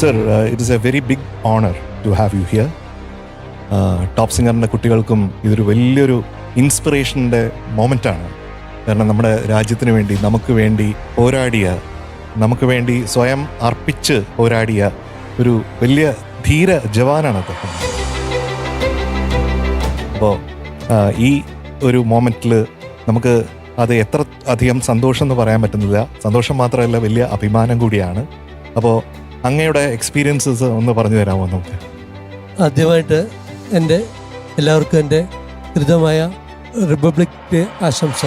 Sir it is a very big honour to have you here top സിംഗറിന്റെ കുട്ടികൾക്കും ഇതൊരു വലിയൊരു ഇൻസ്പിറേഷന്റെ മൊമെന്റാണ് കാരണം നമ്മുടെ രാജ്യത്തിന് വേണ്ടി നമുക്ക് വേണ്ടി പോരാടിയ നമുക്ക് വേണ്ടി സ്വയം അർപ്പിച്ച് പോരാടിയ ഒരു വലിയ ധീര ജവാനാണ് അദ്ദേഹം. അപ്പോൾ ഈ ഒരു മൊമെന്റിൽ നമുക്ക് അത് എത്ര അധികം സന്തോഷം എന്ന് പറയാൻ പറ്റുന്നില്ല. സന്തോഷം മാത്രമല്ല വലിയ അഭിമാനം കൂടിയാണ്. അപ്പോൾ അങ്ങയുടെ എക്സ്പീരിയൻസസ് ഒന്ന് പറഞ്ഞു തരാമോ നമുക്ക്? ആദ്യമായിട്ട് എന്റെ എല്ലാവർക്കും എന്റെ കൃതമായ റിപ്പബ്ലിക് ഡേ ആശംസ.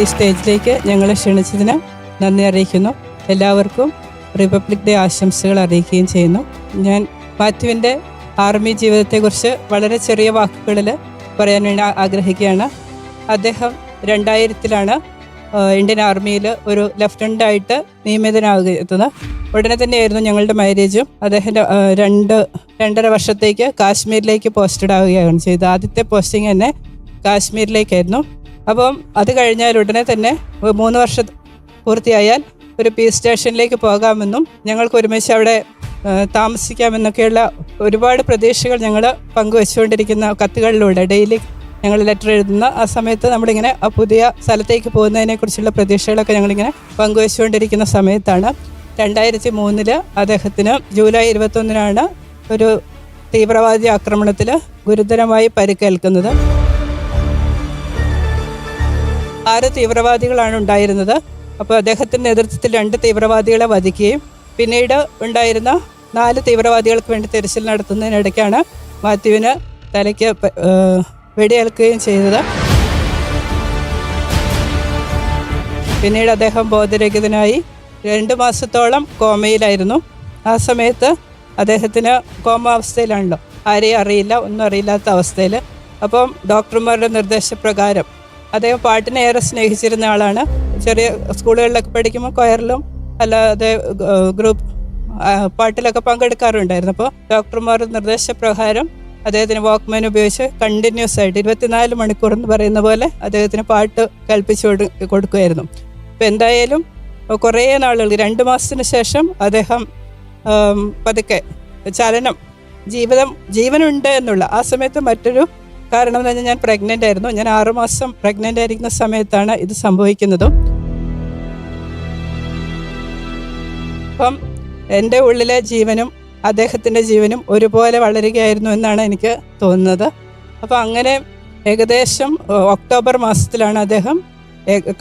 ഈ സ്റ്റേജിലേക്ക് ഞങ്ങളെ ക്ഷണിച്ചതിന് നന്ദി അറിയിക്കുന്നു. എല്ലാവർക്കും റിപ്പബ്ലിക് ഡേ ആശംസകൾ അറിയിക്കുകയും ചെയ്യുന്നു. ഞാൻ മാത്യുവിന്റെ ആർമി ജീവിതത്തെക്കുറിച്ച് വളരെ ചെറിയ വാക്കുകളിൽ പറയാൻ വേണ്ടി ആഗ്രഹിക്കുകയാണ്. അദ്ദേഹം രണ്ടായിരത്തിലാണ് ഇന്ത്യൻ ആർമിയിൽ ഒരു ലെഫ്റ്റനന്റായിട്ട് നിയമിതനാകുന്നത് ഉടനെ തന്നെയായിരുന്നു ഞങ്ങളുടെ മാരേജും അദ്ദേഹം രണ്ട് രണ്ടര വർഷത്തേക്ക് കാശ്മീരിലേക്ക് പോസ്റ്റഡ് ആവുകയാണ് ചെയ്തത്. ആദ്യത്തെ പോസ്റ്റിംഗ് തന്നെ കാശ്മീരിലേക്കായിരുന്നു. അപ്പം അത് കഴിഞ്ഞാൽ ഉടനെ തന്നെ മൂന്ന് വർഷം പൂർത്തിയായാൽ ഒരു പീസ് സ്റ്റേഷനിലേക്ക് പോകാമെന്നും ഞങ്ങൾക്ക് ഒരുമിച്ച് അവിടെ താമസിക്കാമെന്നൊക്കെയുള്ള ഒരുപാട് പ്രതീക്ഷകൾ ഞങ്ങൾ പങ്കുവെച്ചുകൊണ്ടിരിക്കുന്ന കത്തുകളിലൂടെ ഡെയിലി ഞങ്ങൾ ലെറ്റർ എഴുതുന്ന ആ സമയത്ത് നമ്മളിങ്ങനെ ആ പുതിയ സ്ഥലത്തേക്ക് പോകുന്നതിനെക്കുറിച്ചുള്ള പ്രതീക്ഷകളൊക്കെ ഞങ്ങളിങ്ങനെ പങ്കുവച്ചുകൊണ്ടിരിക്കുന്ന സമയത്താണ്. രണ്ടായിരത്തി മൂന്നിൽ അദ്ദേഹത്തിന് ജൂലൈ ഇരുപത്തൊന്നിനാണ് ഒരു തീവ്രവാദി ആക്രമണത്തിൽ ഗുരുതരമായി പരിക്കേൽക്കുന്നത്. ആറ് തീവ്രവാദികളാണ് ഉണ്ടായിരുന്നത്. അപ്പോൾ അദ്ദേഹത്തിന്റെ നേതൃത്വത്തിൽ രണ്ട് തീവ്രവാദികളെ വധിക്കുകയും പിന്നീട് ഉണ്ടായിരുന്ന നാല് തീവ്രവാദികൾക്ക് വേണ്ടി തിരച്ചിൽ നടത്തുന്നതിനിടയ്ക്കാണ് മാത്യുവിന് തലയ്ക്ക് വെടിയേൽക്കുകയും ചെയ്തത്. പിന്നീട് അദ്ദേഹം ബോധരഹിതനായി രണ്ട് മാസത്തോളം കോമയിലായിരുന്നു. ആ സമയത്ത് അദ്ദേഹത്തിന് കോമ അവസ്ഥയിലാണല്ലോ ആരെയും അറിയില്ല ഒന്നും അറിയില്ലാത്ത അവസ്ഥയിൽ അപ്പം ഡോക്ടർമാരുടെ നിർദ്ദേശപ്രകാരം അദ്ദേഹം പാട്ടിനെ ഏറെ സ്നേഹിച്ചിരുന്ന ആളാണ്. ചെറിയ സ്കൂളുകളിലൊക്കെ പഠിക്കുമ്പോൾ കൊയറിലും അല്ലാതെ ഗ്രൂപ്പ് പാട്ടിലൊക്കെ പങ്കെടുക്കാറുണ്ടായിരുന്നു. അപ്പോൾ ഡോക്ടർമാരുടെ നിർദ്ദേശപ്രകാരം അദ്ദേഹത്തിന് വാക്ക്മാൻ ഉപയോഗിച്ച് കണ്ടിന്യൂസ് ആയിട്ട് ഇരുപത്തിനാല് മണിക്കൂർ എന്ന് പറയുന്ന പോലെ അദ്ദേഹത്തിന് പാട്ട് കൽപ്പിച്ചു കൊടു കൊടുക്കുമായിരുന്നു. അപ്പം എന്തായാലും കുറേ നാളുകൾ രണ്ട് മാസത്തിന് ശേഷം അദ്ദേഹം പതുക്കെ ചലനം ജീവിതം ജീവനുണ്ട് എന്നുള്ള ആ സമയത്ത് മറ്റൊരു കാരണം എന്ന് പറഞ്ഞാൽ ഞാൻ പ്രഗ്നന്റ് ആയിരുന്നു. ഞാൻ ആറുമാസം പ്രഗ്നന്റ് ആയിരിക്കുന്ന സമയത്താണ് ഇത് സംഭവിക്കുന്നതും. അപ്പം എന്റെ ഉള്ളിലെ ജീവനും അദ്ദേഹത്തിന്റെ ജീവനും ഒരുപോലെ വളരുകയായിരുന്നു എന്നാണ് എനിക്ക് തോന്നുന്നത്. അപ്പോൾ അങ്ങനെ ഏകദേശം ഒക്ടോബർ മാസത്തിലാണ് അദ്ദേഹം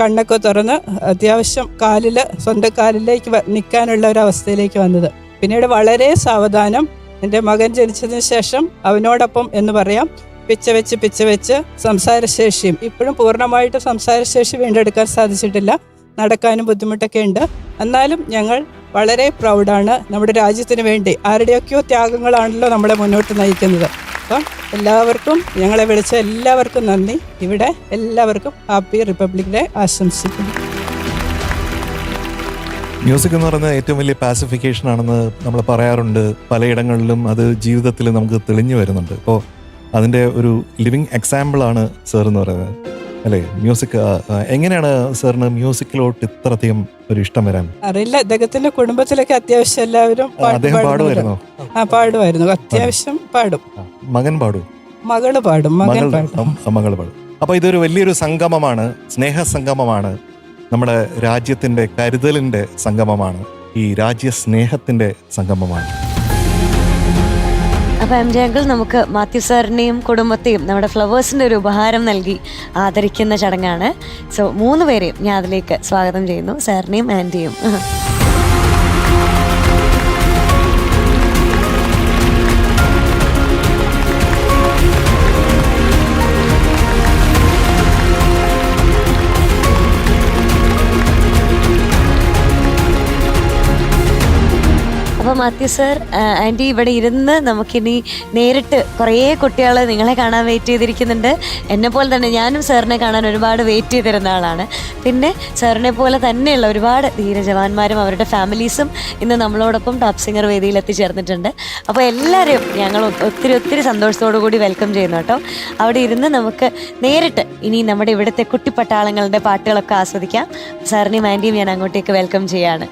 കണ്ണൊക്കെ തുറന്ന് അത്യാവശ്യം കാലിൽ സ്വന്തം കാലിലേക്ക് നിൽക്കാനുള്ള ഒരു അവസ്ഥയിലേക്ക് വന്നത്. പിന്നീട് വളരെ സാവധാനം എന്റെ മകൻ ജനിച്ചതിന് ശേഷം അവനോടൊപ്പം എന്ന് പറയാം പിച്ച വെച്ച് പിച്ച വെച്ച് സംസാരശേഷിയും. ഇപ്പോഴും പൂർണമായിട്ട് സംസാരശേഷി വീണ്ടെടുക്കാൻ സാധിച്ചിട്ടില്ല. നടക്കാനും ബുദ്ധിമുട്ടൊക്കെ ഉണ്ട്. എന്നാലും ഞങ്ങൾ വളരെ പ്രൗഡാണ്. നമ്മുടെ രാജ്യത്തിന് വേണ്ടി ആരുടെയൊക്കെയോ ത്യാഗങ്ങളാണല്ലോ നമ്മളെ മുന്നോട്ട് നയിക്കുന്നത്. അപ്പം എല്ലാവർക്കും ഞങ്ങളെ വിളിച്ച എല്ലാവർക്കും നന്ദി. ഇവിടെ എല്ലാവർക്കും ഹാപ്പി റിപ്പബ്ലിക് ഡേ ആശംസിക്കുന്നു. മ്യൂസിക് എന്ന് പറയുന്നത് ഏറ്റവും വലിയ പാസിഫിക്കേഷൻ ആണെന്ന് നമ്മൾ പറയാറുണ്ട്. പലയിടങ്ങളിലും അത് ജീവിതത്തിൽ നമുക്ക് തെളിഞ്ഞു വരുന്നുണ്ട്. അപ്പോൾ അതിന്റെ ഒരു ലിവിങ് എക്സാമ്പിളാണ് സാർ എന്ന് പറയുന്നത്. അല്ലേ? മ്യൂസിക് എങ്ങനെയാണ് സാറിന് മ്യൂസിക്കിലോട്ട് ഇത്രയധികം ഒരു ഇഷ്ടം വരാൻ? അറിയില്ല അദ്ദേഹത്തിന്റെ കുടുംബത്തിലൊക്കെ അത്യാവശ്യം എല്ലാവരും അദ്ദേഹം. പാടുമായിരുന്നോ. ആ പാടുമായിരുന്നു. അത്യാവശ്യം പാടും. മകൻ പാടും? മകൾ പാടും മകൻ പാടും. പാടും. അപ്പൊ ഇതൊരു വലിയൊരു സംഗമമാണ് സ്നേഹ സംഗമമാണ് നമ്മുടെ രാജ്യത്തിന്റെ കരുതലിന്റെ സംഗമമാണ് ഈ രാജ്യ സ്നേഹത്തിന്റെ സംഗമമാണ്. അപ്പോൾ എം ജെ അങ്കിൾ നമുക്ക് മാത്യു സാറിനെയും കുടുംബത്തെയും നമ്മുടെ ഫ്ലവേഴ്സിന്റെ ഒരു ഉപഹാരം നൽകി ആദരിക്കുന്ന ചടങ്ങാണ്. സോ മൂന്ന് പേരെയും ഞാൻ അതിലേക്ക് സ്വാഗതം ചെയ്യുന്നു. സാറിനെയും ആന്റിയും അപ്പോൾ മാത്യു സർ ആന്റി ഇവിടെ ഇരുന്ന് നമുക്കിനി നേരിട്ട് കുറേ കുട്ടികൾ നിങ്ങളെ കാണാൻ വെയിറ്റ് ചെയ്തിരിക്കുന്നുണ്ട്. എന്നെ പോലെ തന്നെ ഞാനും സാറിനെ കാണാൻ ഒരുപാട് വെയിറ്റ് ചെയ്തിരുന്ന ആളാണ്. പിന്നെ സാറിനെ പോലെ തന്നെയുള്ള ഒരുപാട് ധീരജവാന്മാരും അവരുടെ ഫാമിലീസും ഇന്ന് നമ്മളോടൊപ്പം ടോപ്പ് സിംഗർ വേദിയിൽ എത്തിച്ചേർന്നിട്ടുണ്ട്. അപ്പോൾ എല്ലാവരെയും ഞങ്ങൾ ഒത്തിരി ഒത്തിരി സന്തോഷത്തോടു കൂടി വെൽക്കം ചെയ്യുന്നു കേട്ടോ. അവിടെ ഇരുന്ന് നമുക്ക് നേരിട്ട് ഇനി നമ്മുടെ ഇവിടുത്തെ കുട്ടിപ്പട്ടാളങ്ങളുടെ പാട്ടുകളൊക്കെ ആസ്വദിക്കാം. സാറിനെയും ആന്റിയും ഞാൻ അങ്ങോട്ടേക്ക് വെൽക്കം ചെയ്യാണ്.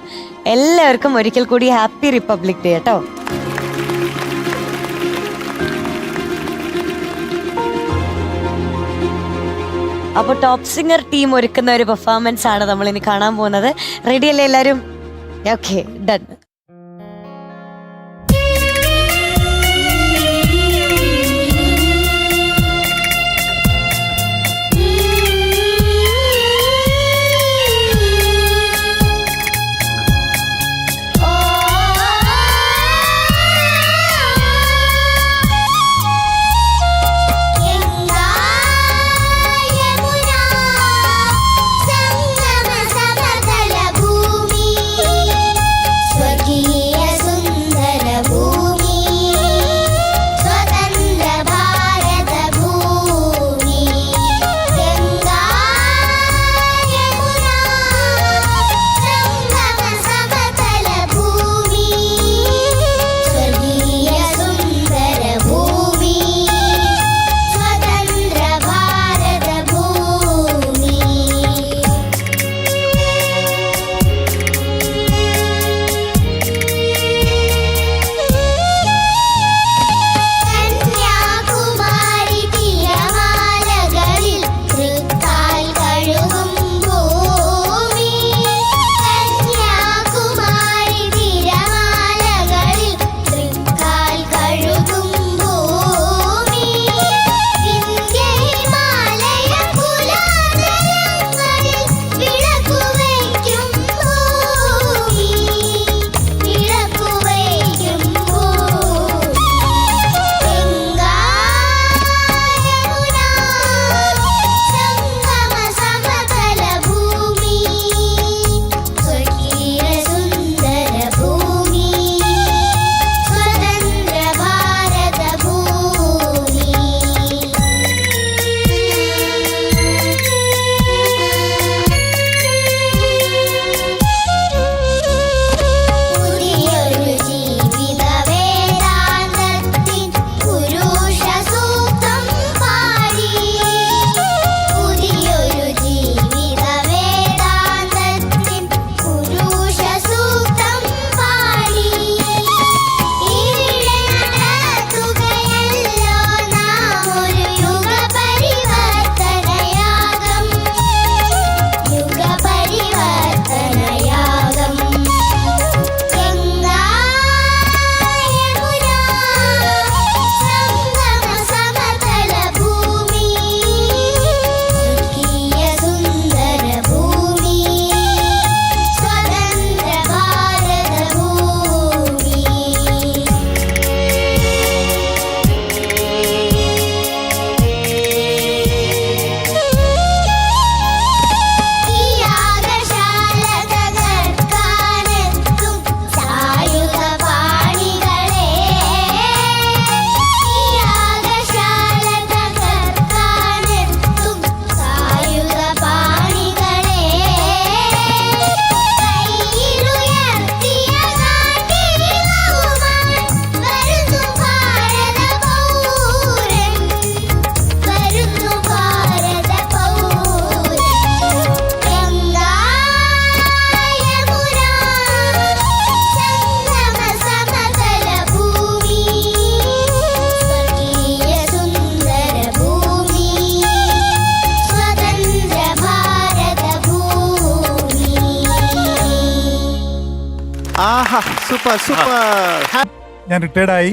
എല്ലാവർക്കും ഒരിക്കൽ കൂടി ഹാപ്പി റിപ്പബ്ലിക് ഡേ കേട്ടോ. അപ്പൊ ടോപ്പ് സിംഗർ ടീം ഒരുക്കുന്ന ഒരു പെർഫോമൻസ് ആണ് നമ്മൾ ഇനി കാണാൻ പോകുന്നത്. റെഡിയല്ലേ എല്ലാവരും ഓക്കെ ഡൺ സൂപ്പർ സൂപ്പർ ഞാൻ റിട്ടയർഡായി